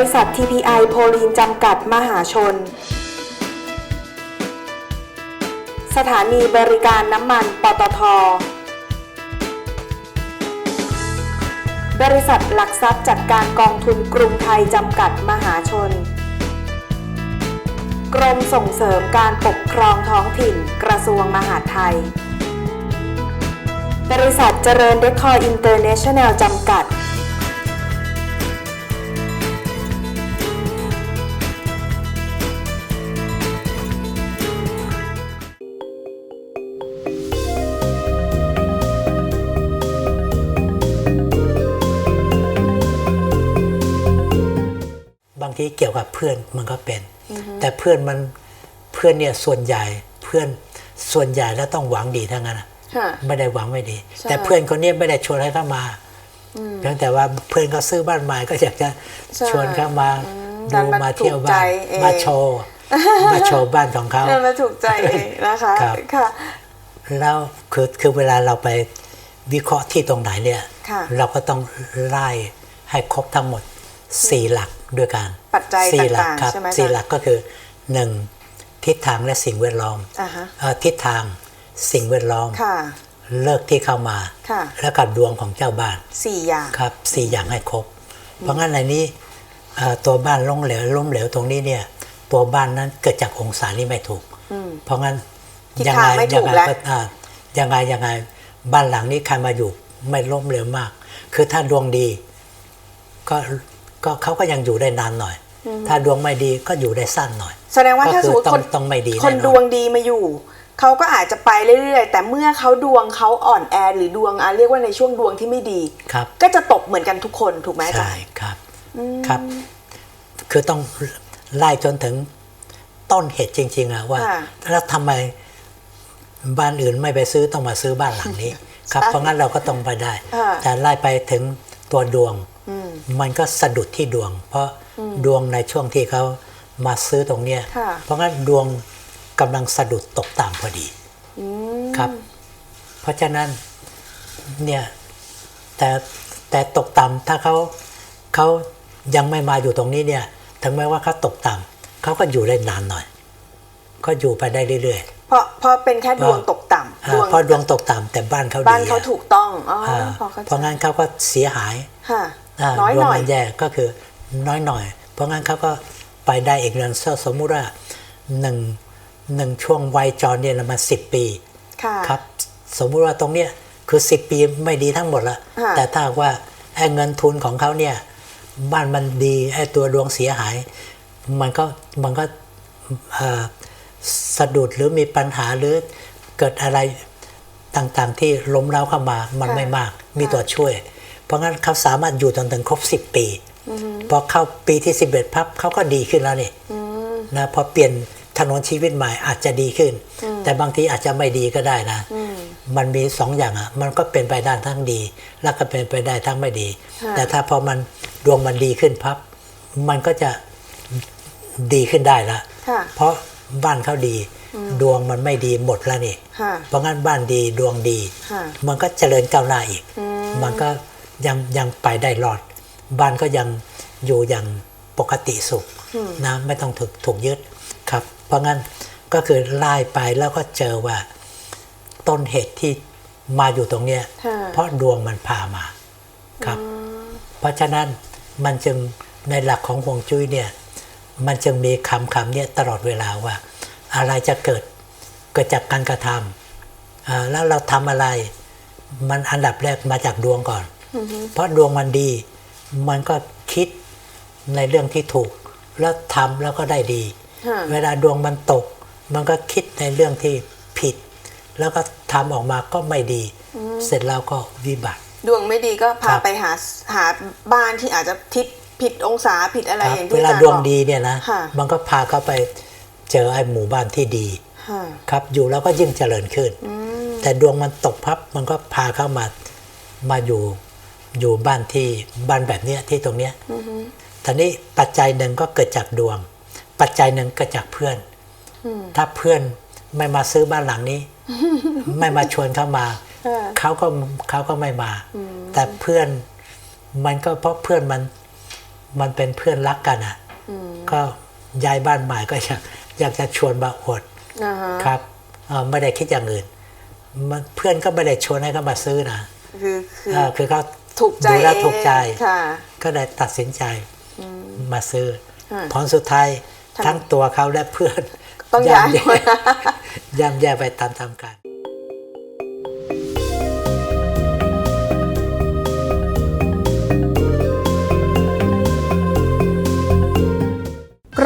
ริษัท TPI โพลีนจำกัดมหาชน สถานีบริการน้ำมัน ปตท บริษัทหลักทรัพย์จัดการกองทุนกรุงไทยจำกัดมหาชน กรมส่งเสริมการปกครองท้องถิ่นกระทรวงมหาดไทย บริษัทเจริญเดคอร์อินเตอร์เนชั่นแนลจำกัด ทีเกี่ยวกับเพื่อนมันก็เป็น แต่เพื่อนมันเพื่อนเนี่ยส่วนใหญ่เพื่อนส่วนใหญ่แล้วต้องหวังดีทั้งนั้นนะค่ะไม่ได้หวังไม่ดีใช่แต่เพื่อนคนเนี้ยไม่ได้ชวนให้เข้ามาเพียงแต่ว่าเพื่อนเขาซื้อบ้านใหม่ก็อยากจะใช่ชวนเข้ามาอืมดูดันมามาเที่ยวถูกใจบ้านเองมาโชว์มาโชว์บ้านของเขาเดินมาถูกใจเองนะคะครับค่ะแล้วคือคือเวลาเราไปวิเคราะห์ที่ตรงไหนเนี่ยค่ะเราก็ต้องไล่ให้ครบทั้งหมด สี่หลักด้วยกันปัจจัยสี่หลัต่างๆครับใช่ไหมสี่อาจารย์หลักก็คือหนึ่งทิศทางและสิ่งแวดล้อมอ่าฮะเอ่อทิศทางสิ่งแวดล้อมค่ะเลิกที่เข้ามาค่ะแล้วก็ดวงของเจ้าบ้านสี่อย่างครับสี่อย่างให้ครบ เพราะงั้นในนี้เอ่อตัวบ้านล้มเหลวล้มเหลวตรงนี้เนี่ย ตัวบ้านนั้นเกิดจากองศานี้ไม่ถูกอืมเพราะงั้นทิศยังทาไงงไม่ถูยักไงแล้วก็อ่ายังไงยังไงบ้านหลังนี้ใครมาอยู่ไม่ล้มเหลวมาก คือถ้าดวงดีก็ ก็เขาก็ยังอยู่ได้นานหน่อย ถ้าดวงไม่ดีก็อยู่ได้สั้นหน่อย แสดงว่าถ้าก็สคืมอมติต้อคงนต้องไม่ดีคนแน่นอนดวงดีมาอยู่เขาก็อาจจะไปเรื่อยๆ แต่เมื่อเขาดวงเขาอ่อนแอหรือดวงอะเรียกว่าในช่วงดวงที่ไม่ดีครับก็จะตกเหมือนกันทุกคนถูกไหมอาจาใช่รย์ครับครับ คือต้องไล่จนถึงต้นเหตุจริงๆอะว่าค่ะแล้วทำไมบ้านอื่นไม่ไปซื้อต้องมาซื้อบ้านหลังนี้ ครับเพราะงั้นเราก็ต้องไปได้ค่ะแต่ไล่ไปถึงตัวดวงอื มมันก็สะดุดที่ดวง เพราะดวงในช่วงที่เขามาซื้อตรงเนี้ยค่ะเพราะงั้นดวงกำลังสะดุดตกต่ำพอดีอืมครับ เพราะฉะนั้นเนี่ยแต่แต่ตกต่ำถ้าเขาเขายังไม่มาอยู่ตรงนี้เนี่ย ถึงแม้ว่าเขาตกต่ำเขาก็อยู่ได้นานหน่อย ก็อยู่ไปได้เรื่อยเพราะเพราะเป็นแค่ดวงตกๆต่ำอ่าเพราะดวงตกต่ำแต่บ้านเขาดีบ้านเขาอะถูกต้องอ๋ออ่าพอเข้าใจเพราะงั้นเขาก็เสียหายค่ะา น้อยดวหงน่อยมันแย่ก็คือน้อยหน่อย เพราะงั้นเขาก็ไปได้อีกเดือนสมมุติว่าหนึ่งหนึ่งช่วงวัยจรเนี่ยมาสิบปีค่ะครับสมมุติว่าตรงเนี้ยคือ10ปีไม่ดีทั้งหมดละค่ะแต่ถ้าหากว่าไอ้เงินทุนของเขาเนี่ยบ้านมันดีไอ้ตัวดวงเสียหาย มันก็มันก็เอ่อสะดุดหรือมีปัญหาหรือเกิดอะไรต่างๆที่ล้มเล้าเข้ามามันค่ะไม่มาก มีค่ะตัวช่วย เพราะงั้นเขาสามารถอยู่จนถึงครบ 10 ปีพอเข้าปีที่ 11พับเขาก็ดีขึ้นแล้วนี่อืมนะพอเปลี่ยนถนนชีวิตใหม่อาจจะดีขึ้น แต่บางทีอาจจะไม่ดีก็ได้นะอืมมันมีสองอย่างอะ มันก็เป็นไปได้ทั้งดี แล้วก็เป็นไปได้ทั้งไม่ดีค่ะแต่ถ้าพอมันดวงมันดีขึ้นพับ มันก็จะดีขึ้นได้ละค่ะเพราะบ้านเขาดี ดวงมันไม่ดีหมดแล้วนี่ค่ะเพราะงั้นบ้านดีดวงดีค่ะมันก็เจริญก้าวหน้าอีกอืมมันก็ ยังยังไปได้รอด บ้านก็ยังอยู่อย่างปกติสุขนะไม่ต้องถูกถูกยึดครับ เพราะงั้นก็คือไล่ไปแล้วก็เจอว่าต้นเหตุที่มาอยู่ตรงเนี้ยค่ะเพราะดวงมันพามาครับ เพราะฉะนั้นมันจึงในหลักของฮวงจุ้ยเนี่ยมันจึงมีคำคำเนี่ยตลอดเวลาว่า อะไรจะเกิดเกิดจากการกระทำอ่าแล้วเราทำอะไร มันอันดับแรกมาจากดวงก่อน เพราะดวงมันดี มันก็คิดในเรื่องที่ถูก แล้วทำแล้วก็ได้ดีค่ะเวลาดวงมันตก มันก็คิดในเรื่องที่ผิด แล้วก็ทำออกมาก็ไม่ดี เสร็จแล้วก็วิบัติ ดวงไม่ดีก็ครัพาบไปหาหาบ้านที่อาจจะทิศผิดองศาผิดอะไรครับอย่างเวที่อาลาจารย์ดวงบอกดีเนี่ยนะค่ะมันก็พาเขาไปเจอไอ้หมู่บ้านที่ดีค่ะครับอยู่แล้วก็ยิ่งเจริญขึ้นอืมแต่ดวงมันตกพับมันก็พาเข้ามามาอยู่ อยู่บ้านที่บ้านแบบเนี้ยที่ตรงเนี้ยอือฮึทีนี้ปัจจัยหนึ่งก็เกิดจากดวง ปัจจัยหนึ่งเกิดจากเพื่อนอืมถ้าเพื่อนไม่มาซื้อบ้านหลังนี้ ไม่มาชวนเข้ามาค่ะเขาก็เขาก็ไม่มา แต่เพื่อนมันก็เพราะเพื่อนมันมันเป็นเพื่อนรักกันอะอืมก็ย้ายบ้านใหม่ก็อยากอยากจะชวนมาอวดอ่าฮะครับเอ่อไม่ได้คิดอย่างอื่นมันเพื่อนก็ไม่ได้ชวนให้เขามาซื้อนะคือคือเอ่อคือเขา ถูกใจดูแล้วเองถูกใจ ค่ะก็เลยตัดสินใจมาซื้อค่ะผลสุดท้ายทำทั้งตัวเขาและเพื่อนต้องย้ายย่ำแย่หมดย่ำแย่ไปตามๆกัน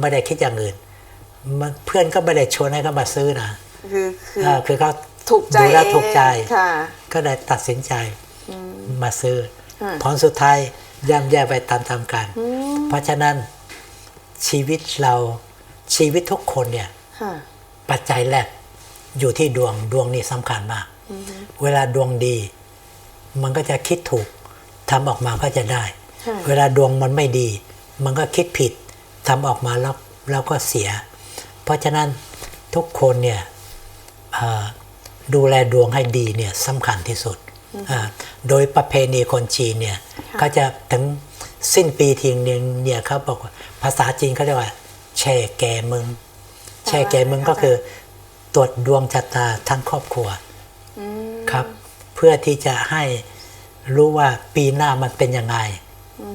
ไม่ได้คิดอย่างอื่นมันเพื่อนก็ไม่ได้ชวนให้เขามาซื้อนะคือคือเอ่อคือเขาถูกใจดูแล้วเองถูกใจค่ะก็เลยตัดสินใจมาซื้ออค่ะผลสุดท้ายย่ำแย่ไปตามๆกัน เพราะฉะนั้นชีวิตเราชีวิตทุกคนเนี่ยค่ะปัจจัยแรกอยู่ที่ดวงดวงนี่สำคัญมาก เวลาดวงดี มันก็จะคิดถูกทำออกมาก็จะได้ค่ะเวลาดวงมันไม่ดี มันก็คิดผิด ทำออกมาแล้วแล้วก็เสีย เพราะฉะนั้นทุกคนเนี่ยเอ่อดูแลดวงให้ดีเนี่ยสำคัญที่สุดอ่าโดยประเพณีคนจีนเนี่ยก็จะถึงสิ้นปีทีนึงเนี่ยเขาบอกว่าภาษาจีนเขาเรียกว่า แช่แกมึง แช่แกมึงก็คือตรวจดวงชะตาทั้งครอบครัวครับเพื่อที่จะให้รู้ว่าปีหน้ามันเป็นยังไง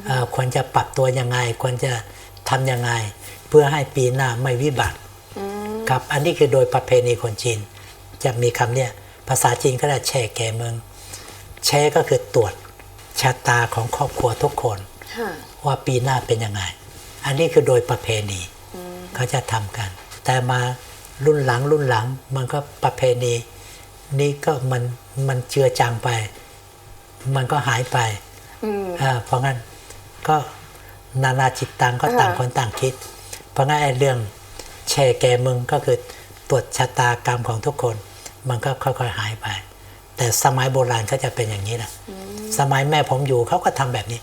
เอ่อควรจะปรับตัวยังไง ควรจะ ทำยังไงเพื่อให้ปีหน้าไม่วิบัติครับอันนี้คือโดยประเพณีคนจีน จะมีคำเนี่ยภาษาจีนก็เรียกแช่แกเมืองแช่ก็คือตรวจชะตาของครอบครัวทุกคนค่ะว่าปีหน้าเป็นยังไง อันนี้คือโดยประเพณีเขาจะทำกัน แต่มารุ่นหลังรุ่นหลังมันก็ประเพณี นี่ก็มันมันเจือจางไป มันก็หายไปอืมอ่าเพราะงั้นก็ นานาจิตตังก็ต่างอ่าคนต่างคิด เพราะงั้นไอ้เรื่องแชร์แกมึงก็คือตรวจชะตากรรมของทุกคน มันก็ค่อยๆหายไป แต่สมัยโบราณเขาจะเป็นอย่างนี้นะสมัยแม่ผมอยู่เขาก็ทำแบบนี้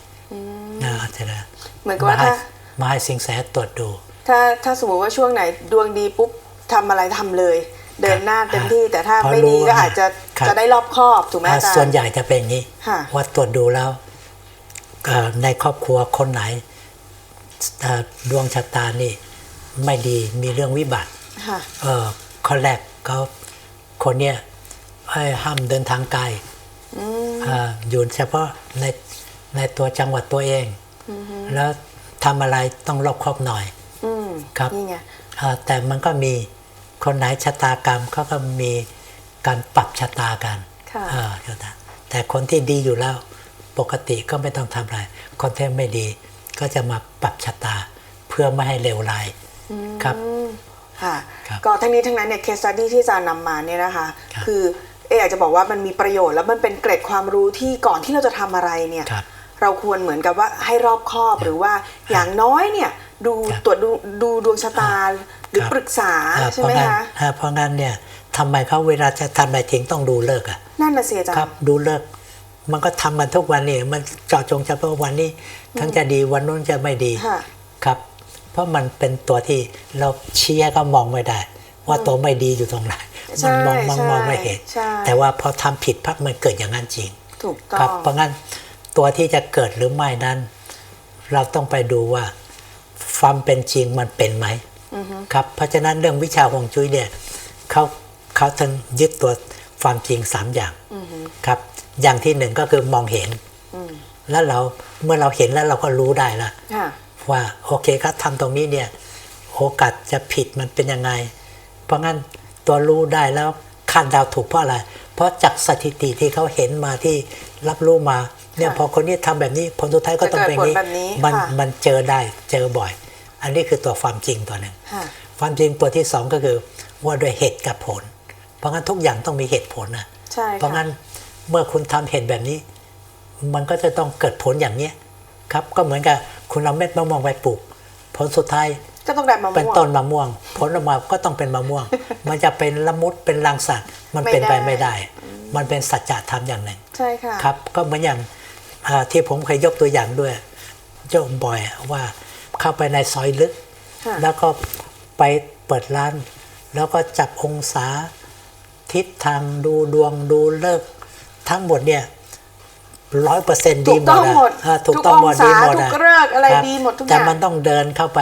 นะอาจารย์เหมือนกับมาว่าให้ถ้ามาให้สิงแสตรวจดู ถ้าถ้าสมมติว่าช่วงไหนดวงดีปุ๊บทำอะไรทำเลย เดินหน้าเต็มที่แต่ถ้าพอไม่รู้ดีก็ว่าอาจจะครับจะได้รอบคอบถูกไหมอาจารย์ส่วนใหญ่จะเป็นอย่างนี้ค่ะว่าตรวจดูแล้วเอ่อในครอบครัวคนไหนเอ่อ ดวงชะตานี่ไม่ดีมีเรื่องวิบัติค่ะเออข้อแรกเขาคนเนี้ยให้ห้ามเดินทางไกลอ่าอยู่เฉพาะในในตัวจังหวัดตัวเอง แล้วทำอะไรต้องรอบคอบหน่อยอืมครับนี่ไงอ่าแต่มันก็มีคนไหนชะตากรรมเขาก็มีการปรับชะตากันค่ะอ่าชะตาแต่คนที่ดีอยู่แล้วปกติก็ไม่ต้องทำอะไรคนที่ไม่ดี ก็จะมาปรับชะตาเพื่อไม่ให้เลวร้ายครับอืมค่ะครับก็ทั้งนี้ทั้งนั้นเนี่ยเคสตัดดี้ที่อาจารย์นำมาเนี่ยนะคะครับคือเออยากจะบอกว่ามันมีประโยชน์แล้วมันเป็นเกร็ดความรู้ที่ก่อนที่เราจะทำอะไรเนี่ยครับเราควรเหมือนกับว่าให้รอบคอบหรือว่าอย่างน้อยเนี่ยดูครับตรวจดูดูดวงชะตาหรือครับปรึกษาอ่าใช่เพไหมราะงั้นคะอ่าเพราะงั้นเนี่ยทำไมเขาเวลาจะทำอะไรทิ้งต้องดูเลิกษ์อะนั่นน่ะสิอาจารครับย์ดูเลิกษ์มันก็ทำมันทุกวันนี่มันเจาะจงเฉพาะวันนี้ ทั้งจะดีวันนู้นจะไม่ดีค่ะครับ เพราะมันเป็นตัวที่เราชี้ให้เขามองไม่ได้ ว่าตัวไม่ดีอยู่ตรงไหนใช่มันมองมองใช่มองไม่เห็นใช่แต่ว่าพอทำผิดพักมันเกิดอย่างนั้นจริงถูกต้อครับงเพราะงั้นตัวที่จะเกิดหรือไม่นั้น เราต้องไปดูว่าความเป็นจริงมันเป็นไหมครับเพราะฉะนั้นเรื่องวิชาฮวงจุ้ยเนี่ยเขาเขาทั้งยึดตัวความจริงสามอย่างครับ อย่างที่หนึ่งก็คือมองเห็นแล้วเรา เมื่อเราเห็นแล้วเราก็รู้ได้ละค่ะว่าโอเคครับทำตรงนี้เนี่ยโอกาสจะผิดมันเป็นยังไง เพราะงั้นตัวรู้ได้แล้วคาดเดาถูกเพราะอะไร เพราะจากสถิติที่เขาเห็นมาที่รับรู้มาเนี่ยค่ะพอคนนี้ทำแบบนี้ผลสุดท้ายก็ต้องเป็นอย่างจะเกิดผลแบบนี้มันค่ะมันเจอได้เจอบ่อย อันนี้คือตัวความจริงตัวหนึ่งค่ะความจริงตัวที่สองก็คือว่าด้วยเหตุกับผล เพราะงั้นทุกอย่างต้องมีเหตุผลนะใช่เพราะค่ะงั้นเมื่อคุณทำเห็นแบบนี้ มันก็จะต้องเกิดผลอย่างเนี้ยครับ ก็เหมือนกับคุณเอาเม็ดมะม่วงไปปลูก ผลสุดท้ายก็ต้องได้มะม่วงเป็นต้นมะม่วง ผลออกมาก็ต้องเป็นมะม่วง มันจะเป็นละมุดเป็นรังสัตว์มันเป็นไปไม่ไม่ได้ได้ มันเป็นสัจธรรมอย่างหนึ่งใช่ค่ะครับ ก็เหมือนอย่างอ่าที่ผมเคยยกตัวอย่างด้วยเจ้าบ่อยว่าเข้าไปในซอยลึกค่ะแล้วก็ไปเปิดร้าน แล้วก็จับองศาทิศทางดูดวงดูเลิกษ์ทั้งหมดเนี่ย ร้อยเปอร์เซ็นต์ถูดีกหมต้ดองอะหมดอ่าถูกทุกต้องหมดองศาดีหมดทุอะกเลิกษ์อะไรครับดีหมดทุกอย่างแต่มันต้องเดินเข้าไป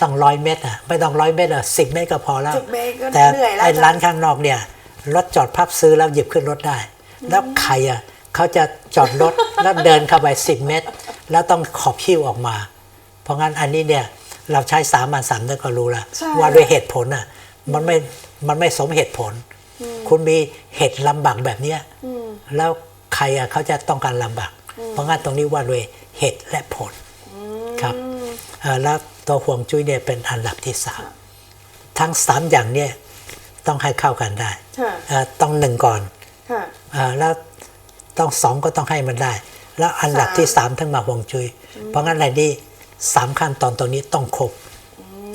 ต้องร้อยเมตรอะไม่ต้องร้อยเมตรอะสิบเมตรก็พอแล้ว10เมตรก็แต่เหนื่อยแล้วไอ้จ้ะร้านข้างนอกเนี่ยรถจอดพับซื้อแล้วหยิบขึ้นรถได้ แล้วใครอะเขาจะจอดรถแล้วเดินเข้าไปสิบเมตร แล้วต้องขอบคิ้วออกมา เพราะงั้นอันนี้เนี่ยเราใช้สามัญสามนึกก็รู้ละใช่ว่าด้วยเหตุผลอะมันไม่มันไม่สมเหตุผล คุณมีเหตุลำบากแบบเนี้ยแล้ว ใครอะเขาจะต้องการลำบากเพราะงั้นตรงนี้ว่าด้วยเหตุและผลครับเอ่อแล้วตัวห่วงจุ้ยเนี่ยเป็นอันดับที่สามทั้งสามอย่างเนี่ยต้องให้เข้ากันได้ค่ะเอ่อต้องหนึ่งก่อนค่ะเอ่อแล้วต้องสองก็ต้องให้มันได้ แล้วอันดับสามที่สามทั้งมาห่วงจุ้ยเพราะงั้นอะไรนี่สามขั้นตอนตรงนี้ต้องครบ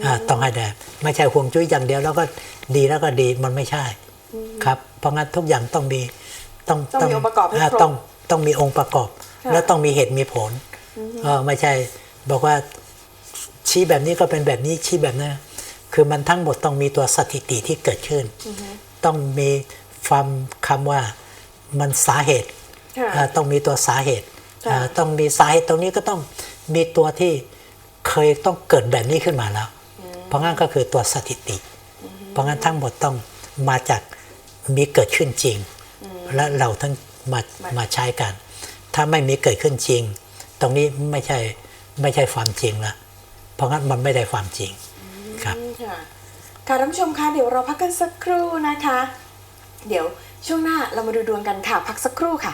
อ่าต้องให้ได้ไม่ใช่ห่วงจุ้ยอย่างเดียวแล้วก็ดีแล้วก็ดีมันไม่ใช่ครับ เพราะงั้นทุกอย่างต้องมี ต้องต้องมีองค์ประกอบให้าครบต้องต้องมีองค์ประกอบค่ะแล้วต้องมีเหตุมีผลเออไม่ใช่บอกว่าชี้แบบนี้ก็เป็นแบบนี้ชี้แบบนั้นคือมันทั้งหมดต้องมีตัวสถิติที่เกิดขึ้น ต้องมีความคำว่ามันสาเหตุค่ะอ่าต้องมีตัวสาเหตุค่ะอ่าต้องมีสาเหตุตรงนี้ก็ต้องมีตัวที่เคยต้องเกิดแบบนี้ขึ้นมาแล้ว เพราะงั้นก็คือตัวสถิติ เพราะงั้นทั้งหมดต้องมาจากมีเกิดขึ้นจริง และเราทั้งมามาใช้กัน ถ้าไม่มีเกิดขึ้นจริง ตรงนี้ไม่ใช่ไม่ใช่ความจริงละเพราะงั้นมันไม่ได้ความจริงครับอืมค่ะค่ะท่านผู้ชมคะเดี๋ยวเราพักกันสักครู่นะคะ เดี๋ยวช่วงหน้าเรามาดูดวงกันค่ะ พักสักครู่ค่ะ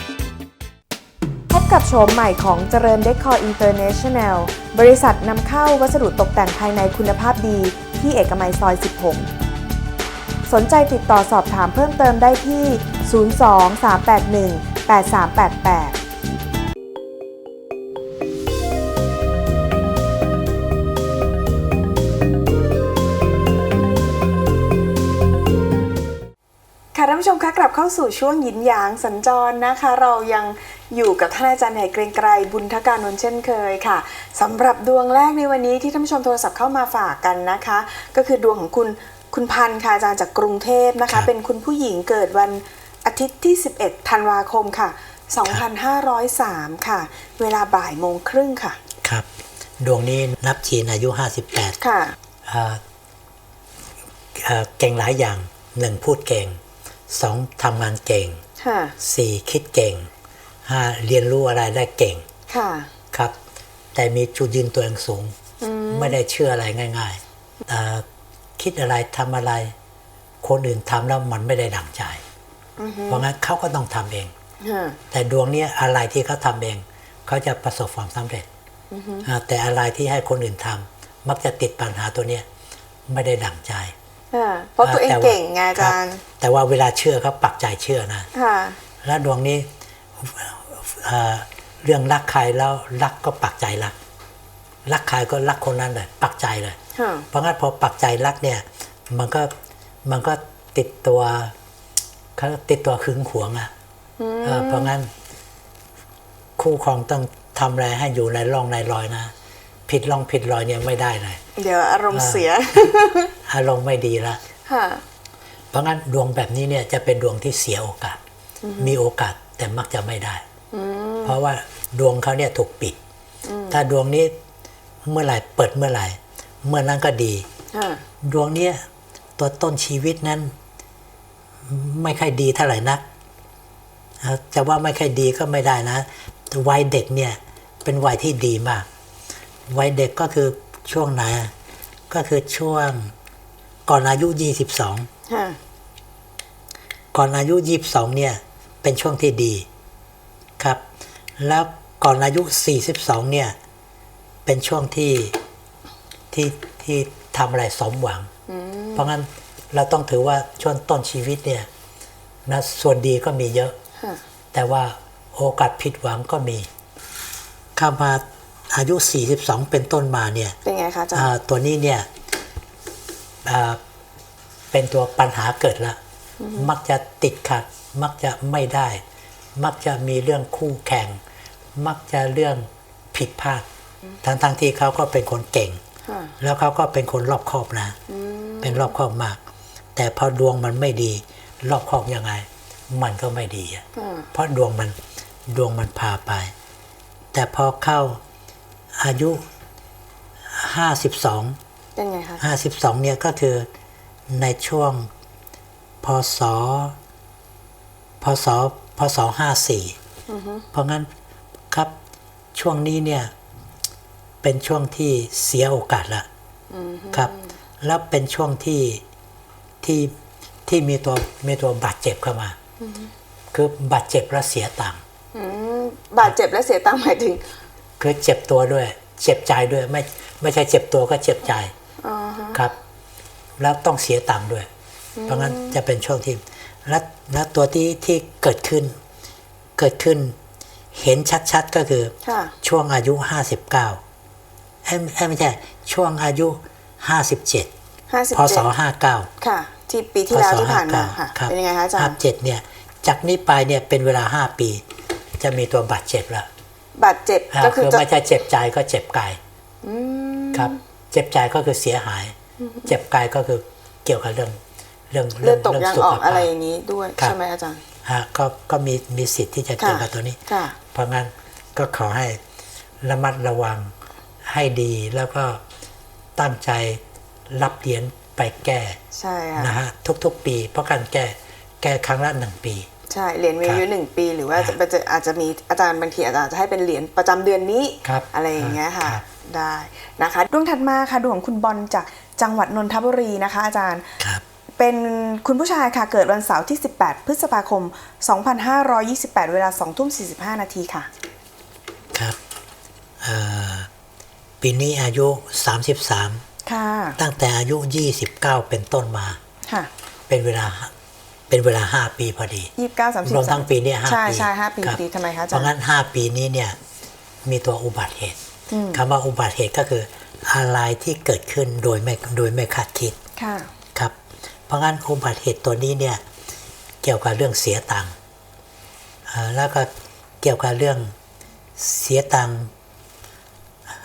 พบกับโฉมใหม่ของเจริญเดคอร์อินเตอร์เนชั่นแนล บริษัทนำเข้าวัสดุตกแต่งภายในคุณภาพดี ที่เอกมัยซอย 16 สนใจติดต่อสอบถามเพิ่มเติมได้ที่ 02-381-8388ค่ะท่านผู้ชมคะกลับเข้าสู่ช่วงหยินหยางสัญจรนะคะ เรายัง อยู่กับท่านอาจารย์ใหญ่เกรงไกรบุญทการนนท์เช่นเคยค่ะสำหรับดวงแรกในวันนี้ที่ท่านผู้ชมโทรศัพท์เข้ามาฝากกันนะคะ ก็คือดวงของคุณคุณพันธ์ค่ะอาจารย์จากกรุงเทพนะครัคะบเป็นคุณผู้หญิงเกิดวันอาทิตย์ที่ 11 ธันวาคมค่ะ 2503 ค่ะ เวลาบ่ายโมงครึ่งค่ะ ครับ ดวงนี้นับจีนอายุ 58 ค่ะเอ่อเอ่อเก่งหลายอย่างหนึ่งพูดเก่งสองทำงานเก่งค่ะสี่คิดเก่งห้า เรียนรู้อะไรได้เก่งค่ะครับ แต่มีจุดยืนตัวเองสูง ไม่ได้เชื่ออะไรง่ายอเอ่อคิดอะไรทำอะไร คนอื่นทำแล้วมันไม่ได้ดังใจ เพราะงั้นเขาก็ต้องทำเองค่ะแต่ดวงเนี้ยอะไรที่เขาทำเอง เขาจะประสบความสำเร็จอ่าแต่อะไรที่ให้คนอื่นทำมักจะติดปัญหาตัวเนี้ยไม่ได้ดังใจค่ะเพราะตัวเองแต่าเก่งไงอาจารย์คบแต่ว่าเวลาเชื่อเขาปักใจเชื่อนะค่ะแล้วดวงนี้ เอ่อเรื่องรักใครแล้วรักก็ปักใจรัก รักใครก็รักคนนั้นเลยปักใจเลยค่ะเพราะงั้นพอปักใจรักเนี่ยมันก็มันก็ติดตัวเขาติดตัวหึงหวงอะ่ะเออเพราะงั้น คู่ครองต้องทำอะไรให้อยู่ในร่องในรอยนะผิดร่องผิดรอยเนี่ยไม่ได้เลยเดี๋ยวอารมณ์เสีย อารมณ์ไม่ดีละค่ะเพราะงั้นดวงแบบนี้เนี่ยจะเป็นดวงที่เสียโอกาส มีโอกาสแต่มักจะไม่ได้ เพราะว่าดวงเขาเนี่ยถูกปิด ถ้าดวงนี้เมื่อไหร่เปิดเมื่อไหร่ เมื่อนั้นก็ดีค่ะดวงเนี้ยตัวต้นชีวิตนั้น ไม่ค่อยดีเท่าไหร่นักอ่าจะว่าไม่ค่อยดีก็ไม่ได้นะวัยเด็กเนี่ยเป็นวัยที่ดีมากวัยเด็กก็คือช่วงไหนอะก็คือช่วงก่อนอายุ22ค่ะก่อนอายุ22เนี่ย เป็นช่วงที่ดี ครับ แล้วก่อนอายุ 42 เนี่ย เป็นช่วงที่ที่ที่ทำอะไรสมหวัง เพราะงั้นเราต้องถือว่าช่วงต้นชีวิตเนี่ยนะส่วนดีก็มีเยอะค่ะแต่ว่าโอกาสผิดหวังก็มีเข้ามาอายุ 42 เป็นต้นมาเนี่ย เป็นไงคะอาจารอ่าย์ตัวนี้เนี่ยอ่าเป็นตัวปัญหาเกิดละ มักจะติดขัด มักจะไม่ได้ มักจะมีเรื่องคู่แข่ง มักจะเรื่องผิดพลาดทั้งทั้งๆที่เขาก็เป็นคนเก่งค่ะแล้วเขาก็เป็นคนรอบคอบนะ เป็นรอบคอบมาก แต่พอดวงมันไม่ดี รอบคอบยังไง มันก็ไม่ดีอะค่ะเพราะดวงมันดวงมันพาไป แต่พอเข้าอายุ52เป็นไงคะ52เนี่ยก็คือในช่วงพศพศพ ศ54เพราะงั้นครับช่วงนี้เนี่ยเป็นช่วงที่เสียโอกาสละครับ แล้วเป็นช่วงที่ที่ที่มีตัวมีตัวบาดเจ็บเข้ามาคือบาดเจ็บแล้วเสียตังค์อืมบาดเจ็บและเสียตังค์หมายถึง คือเจ็บตัวด้วย เจ็บใจด้วยไม่ไม่ใช่เจ็บตัวก็เจ็บใจอ๋อฮะครับ แล้วต้องเสียตังค์ด้วย เพราะงั้นจะเป็นช่วงที่ และและตัวที่ที่เกิดขึ้น เกิดขึ้น เห็นชัดๆก็คือค่ะช่วงอายุ59เอ้ยเอ้ยไม่ใช่ช่วงอายุ57ห้าสิบพเจ็ดศ59ค่ะ ที่ปีที่แล้วที่ผ่านมาค่ะครับเป็นยังไงคะอาจารย์57เนี่ยจากนี้ไปเนี่ยเป็นเวลา5ปี จะมีตัวบาดเจ็บแล้วบาดเจ็บอ่าก็คือคือจะไม่ใช่เจ็บใจก็เจ็บกายอืมครับ เจ็บใจก็คือเสียหาย เจ็บกายก็คือเกี่ยวกับเรื่อง เรื่องเลือดตกยางสุอขอกภาพอะไรอย่างนี้ด้วยครับใช่ไหมอาจารย์ฮะก็ก็มีมีสิทธิ์ที่จะเกี่ยวค่ะกับตัวนี้ค่ะเพราะงั้นก็ขอให้ระมัดระวังให้ดีแล้วก็ตั้งใจรับเหรียญไปแก้ใช่ค่ะนะฮะทุกๆ ปี เพราะการแก้แก้ครั้งละหนึ่งปีใช่เหรียญมีอายุหนึ่งปีหรือว่าจะจะอาจจะมีอาจารย์บางทีอาจารย์จะให้เป็นเหรียญประจำเดือนนี้ครับอะไรอย่างเงี้ยค่ะครับได้นะคะดวงถัดมาค่ะดวงของคุณบอลจากจังหวัดนนทบุรีนะคะ อาจารย์ครับ เป็นคุณผู้ชายค่ะ เกิดวันเสาร์ที่ 18 พฤษภาคม 2528 เวลา2ทุ่ม45 นาทีค่ะ ครับเอ่อปีนี้อายุ 33 ค่ะ ตั้งแต่อายุ 29 เป็นต้นมา ค่ะ เป็นเวลาเป็นเวลา5ปีพอดี29 30รวมทั้งปีเนี่ยห้าใช่ปีใช่ห้าปีครับดีทำไมคะอาเพจารราะย์งั้น5ปีนี้เนี่ยมีตัวอุบัติเหตุคำว่าอุบัติเหตุก็คืออะไรที่เกิดขึ้นโดยไม่โดยไม่คาดคิดค่ะค รับเพราะงั้นอุบัติเหตุตัวนี้เนี่ยเกี่ยวกับเรื่องเสียตังค์อ่าแล้วก็เกี่ยวกับเรื่องเสียตังค์อ่า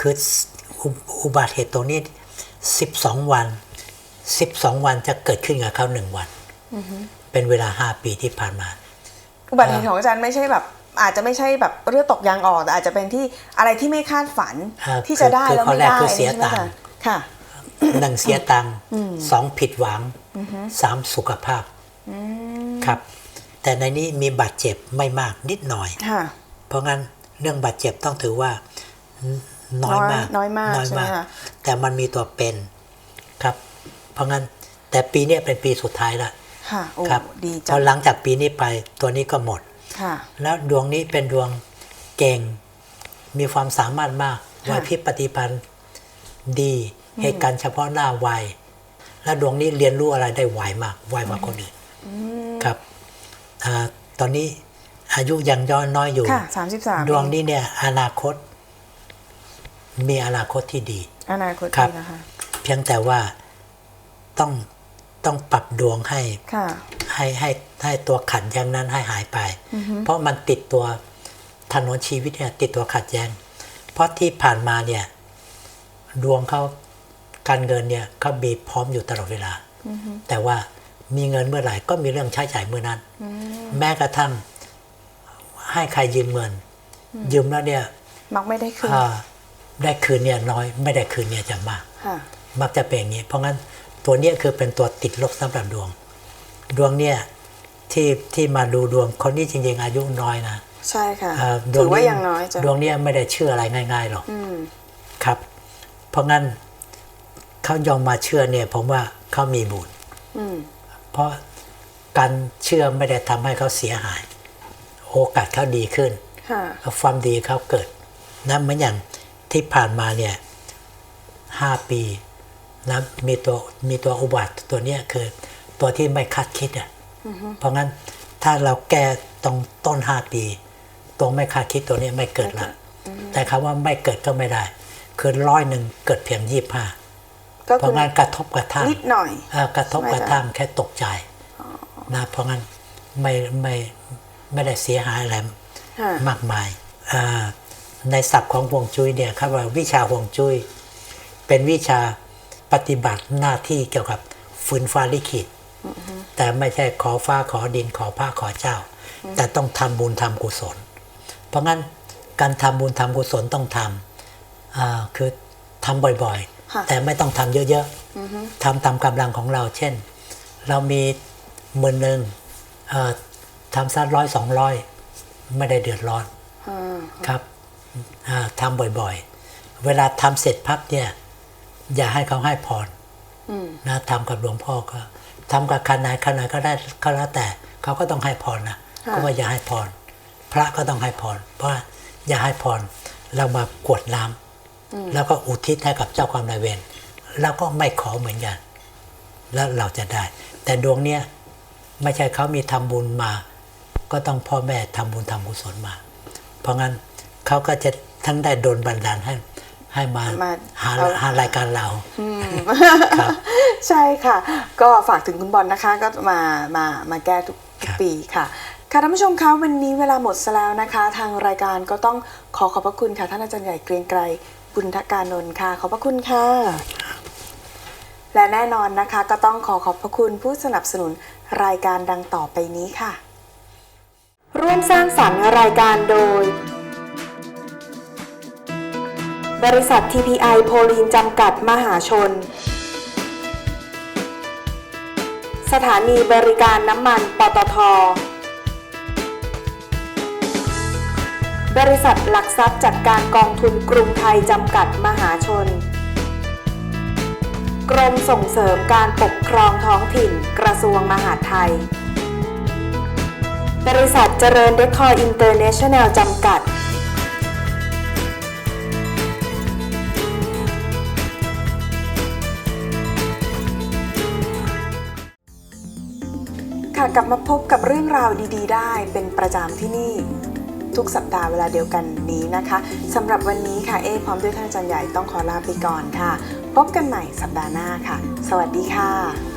คืออุอุบัติเหตุตรงนี้ 12 วัน 12 วันจะเกิดขึ้นกับเขาหนึ่งวัน เป็นเวลา 5 ปีที่ผ่านมา อุบัติเหตุของอาจารย์ไม่ใช่แบบอาจจะไม่ใช่แบบเลือดตกยางออกแต่อาจจะเป็นที่อะไรที่ไม่คาดฝันอ่าที่จะได้คือแล้วข้อไม่แรกได้คือเสียใช่ไหมตังค์คะค่ะ หนึ่งเสียตังค์สองผิดหวังสามสุขภาพครับ แต่ในนี้มีบาดเจ็บไม่มากนิดหน่อยค่ะเพราะงั้นเรื่องบาดเจ็บต้องถือว่าน้อยมากน้อยมากน้อยใช่ไหมมากคะแต่มันมีตัวเป็นครับ เพราะงั้นแต่ปีเนี้ยเป็นปีสุดท้ายละค่ะโอ้ครับดีพจัองหลังจากปีนี้ไปตัวนี้ก็หมดค่ะแล้วดวงนี้เป็นดวงเก่ง มีความสามารถมากค่ะไหวพริบปฏิพันธ์ดี เหตุการณ์เฉพาะหน้าไวและดวงนี้เรียนรู้อะไรได้ไวมากไวกว่าคนอื่นครับอาตอนนี้อายุยังย้อนน้อยอยู่ค่ะสามสิบสามดวงนี้เนี่ยอนาคต มีอนาคตที่ดี อนาคตครับดีนะคะเพียงแต่ว่าต้องต้องปรับดวงให้ค่ะให้ให้ให้ตัวขัดแย้งนั้นให้หายไป เพราะมันติดตัวถนนชีวิตเนี่ยติดตัวขัดแย้ง เพราะที่ผ่านมาเนี่ย ดวงเขา การเงินเนี่ยเขาบีบพร้อมอยู่ตลอดเวลา แต่ว่ามีเงินเมื่อไหร่ก็มีเรื่องใช้จ่ายเมื่อนั้น แม้กระทั่งให้ใครยืมเงิน ยืมแล้วเนี่ยมักไม่ได้คืนอ่าได้คืนเนี่ยน้อยไม่ได้คืนเนี่ยจะมากค่ะมักจะเป็นอย่างนี้ เพราะงั้นตัวเนี้ยคือเป็นตัวติดลบสำหรับดวง ดวงเนี่ยที่ที่มาดูดวงคนนี้จริงๆอายุน้อยนะใช่ค่ะเอ่อดถืวอว่านี้ยังน้อยจ้ะดวงเนี่ยไม่ได้เชื่ออะไรง่าย ๆหรอกอืมครับ เพราะงั้น เขายอมมาเชื่อเนี่ยผมว่าเขามีบุญอืมเพราะการเชื่อไม่ได้ทำให้เขาเสียหาย โอกาสเขาดีขึ้นค่ะความดีเขาเกิดนะเหมือนอย่างที่ผ่านมาเนี่ยห้าปีนะมีตัวมีตัวอุบัติตัวเนี้ยคือตัวที่ไม่คาดคิดอะเพราะงั้นถ้าเราแก้ตรงต้นห้าปี ตัวไม่คาดคิดตัวเนี้ยไม่เกิดละแต่คำว่าไม่เกิดก็ไม่ได้ คือร้อยหนึ่งเกิดเพียงยี่ห้าก็ เพคืราะองั้นกระทบกระทั่งนิดหน่อยเอ่อกระทบกระทั่งแค่ตกใจนะเพราะงั้นไม่ไม่ไม่ได้เสียหายอะไรค่ะมากมายอ่าในศัพท์ของฮวงจุ้ยเนี่ยคำว่าวิชาฮวงจุ้ย เป็นวิชาปฏิบัติหน้าที่เกี่ยวกับฟืนฟ้าลิขิตแต่ไม่ใช่ขอฟ้าขอดินขอพระขอเจ้า แต่ต้องทำบุญทำกุศล เพราะงั้นการทำบุญทำกุศลต้องทำอ่าคือทำบ่อยค่ะๆ แต่ไม่ต้องทำเยอะๆทำตามกำลังของเรา เช่น เรามีหมื่นหนึ่งเอ่อทำสักร้อยสองร้อยไม่ได้เดือดร้อนอ่าครับอ่าทำบ่อยๆ เวลาทำเสร็จพับเนี่ย อย่าให้เขาให้พรอืมนะทำกับหลวงพ่อก็ทำกับคันไหนคันไหนก็ได้ก็แล้วแต่เขาก็ต้องให้พรนะค่ะเพราะว่าอย่าให้พรพระก็ต้องให้พรเพราะว่าอย่าให้พรเรามากรวดน้ำ แล้วก็อุทิศให้กับเจ้าความนายเวรแล้วก็ไม่ขอเหมือนกัน แล้วเราจะได้ แต่ดวงเนี้ยไม่ใช่เขามีทำบุญมา ก็ต้องพ่อแม่ทำบุญทำกุศลมา เพราะงั้นเขาก็จะทั้งได้โดนบันดาลให้ให้มามาหาเอาหารายการเราครับใช่ค่ะ ก็ฝากถึงคุณบอลนะคะ ก็มามามาแก้ทุกทุกครับปีค่ะค่ะท่านผู้ชมคะวันนี้เวลาหมดซะแล้วนะคะ ทางรายการก็ต้องขอขอบพระคุณค่ะท่านอาจารย์ใหญ่เกรียงไกร บุญทการนนท์ค่ะ ขอบพระคุณค่ะ และแน่นอนนะคะ ก็ต้องขอขอบพระคุณผู้สนับสนุนรายการดังต่อไปนี้ค่ะ ร่วมสร้างสรรค์รายการโดย บริษัท TPI โพลีนจำกัดมหาชน สถานีบริการน้ำมันปตท บริษัทหลักทรัพย์จัดการกองทุนกรุงไทยจำกัดมหาชน กรมส่งเสริมการปกครองท้องถิ่นกระทรวงมหาดไทย บริษัทเจริญเดคอร์อินเตอร์เนชั่นแนลจำกัดค่ะกลับมาพบกับเรื่องราวดี ๆ ได้เป็นประจำที่นี่ ทุกสัปดาห์เวลาเดียวกันนี้นะคะสำหรับวันนี้ค่ะเอพร้อมด้วยท่านอาจารย์ใหญ่ต้องขอลาไปก่อนค่ะ พบกันใหม่สัปดาห์หน้าค่ะ สวัสดีค่ะ